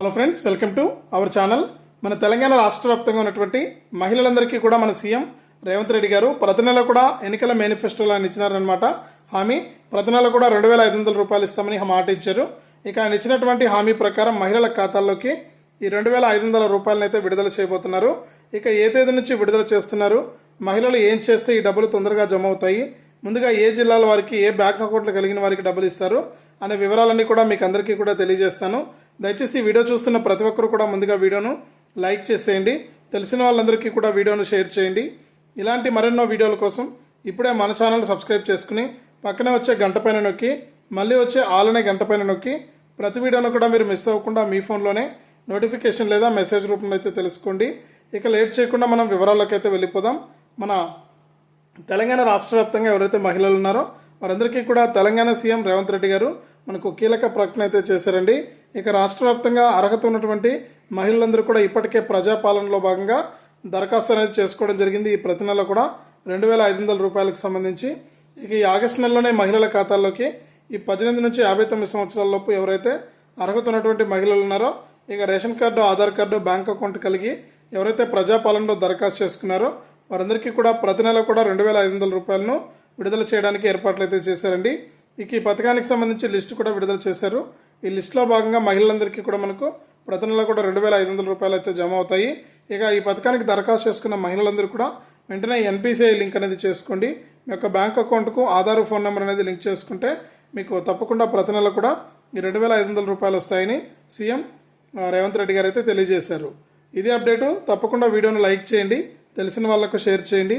Hello friends welcome to our channel మన తెలంగాణ రాష్ట్ర వ్యాప్తంగా ఉన్నటువంటి మహిళలందరికీ కూడా మన సీఎం రేవంత్ రెడ్డి గారు ప్రతి నెల కూడా ఎన్నికల మేనిఫెస్టోలో ఆయన ఇచ్చినారనమాట హామీ ప్రతి నెల కూడా రెండు వేల ఐదు వందల రూపాయలు ఇస్తామని మాట ఇచ్చారు. ఇక ఆయన ఇచ్చినటువంటి హామీ ప్రకారం మహిళల ఖాతాల్లోకి ఈ రెండు వేల ఐదు వందల రూపాయలను అయితే విడుదల చేయబోతున్నారు. ఇక ఏ తేదీ నుంచి విడుదల చేస్తున్నారు? మహిళలు ఏం చేస్తే ఈ డబ్బులు తొందరగా జమ అవుతాయి? ముందుగా ఏ జిల్లాల వారికి ఏ బ్యాంక్ అకౌంట్లు కలిగిన వారికి డబ్బులు ఇస్తారు? అనే వివరాలన్నీ కూడా మీకు అందరికీ కూడా తెలియజేస్తాను. దయచేసి వీడియో చూస్తున్న ప్రతి ఒక్కరు కూడా ముందుగా వీడియోను లైక్ చేసేయండి. తెలిసిన వాళ్ళందరికీ కూడా వీడియోను షేర్ చేయండి. ఇలాంటి మరెన్నో వీడియోల కోసం ఇప్పుడే మన ఛానల్ సబ్స్క్రైబ్ చేసుకుని పక్కనే వచ్చే గంట పైన నొక్కి మళ్ళీ వచ్చే ఆల్ అనే గంట పైన నొక్కి ప్రతి వీడియోను కూడా మీరు మిస్ అవ్వకుండా మీ ఫోన్లోనే నోటిఫికేషన్ లేదా మెసేజ్ రూపంలో అయితే తెలుసుకోండి. ఇక లేట్ చేయకుండా మనం వివరాల్లోకి అయితే వెళ్ళిపోదాం. మన తెలంగాణ రాష్ట్ర వ్యాప్తంగా ఎవరైతే మహిళలు ఉన్నారో వారందరికీ కూడా తెలంగాణ సీఎం రేవంత్ రెడ్డి గారు మనకు కీలక ప్రకటన అయితే చేశారండి. ఇక రాష్ట్ర వ్యాప్తంగా అర్హత ఉన్నటువంటి మహిళలందరూ కూడా ఇప్పటికే ప్రజాపాలనలో భాగంగా దరఖాస్తు అనేది చేసుకోవడం జరిగింది. ఈ ప్రతి నెల కూడా రెండు వేల ఐదు వందల రూపాయలకు సంబంధించి ఇక ఈ ఆగస్టు నెలలోనే మహిళల ఖాతాల్లోకి ఈ పద్దెనిమిది నుంచి యాభై తొమ్మిది సంవత్సరాల లోపు ఎవరైతే అర్హత ఉన్నటువంటి మహిళలు ఉన్నారో ఇక ration card Aadhaar card bank account కలిగి ఎవరైతే ప్రజాపాలనలో దరఖాస్తు చేసుకున్నారో వారందరికీ కూడా ప్రతి నెల కూడా రెండు వేల ఐదు వందల రూపాయలను విడుదల చేయడానికి ఏర్పాట్లు అయితే చేశారండి. ఇక ఈ పథకానికి సంబంధించి లిస్టు కూడా విడుదల చేశారు. ఈ లిస్టులో భాగంగా మహిళలందరికీ కూడా మనకు ప్రతి నెల కూడా రెండు వేల ఐదు వందల రూపాయలు అయితే జమ అవుతాయి. ఇక ఈ పథకానికి దరఖాస్తు చేసుకున్న మహిళలందరూ కూడా వెంటనే ఎన్పిసిఐ లింక్ అనేది చేసుకోండి. మీ యొక్క బ్యాంక్ అకౌంట్కు ఆధార్ ఫోన్ నెంబర్ అనేది లింక్ చేసుకుంటే మీకు తప్పకుండా ప్రతి నెల కూడా ఈ రెండు వేల ఐదు వందల రూపాయలు వస్తాయని సీఎం రేవంత్ రెడ్డి గారు అయితే తెలియజేశారు. ఇదే అప్డేటు తప్పకుండా వీడియోను లైక్ చేయండి. తెలిసిన వాళ్ళకు షేర్ చేయండి.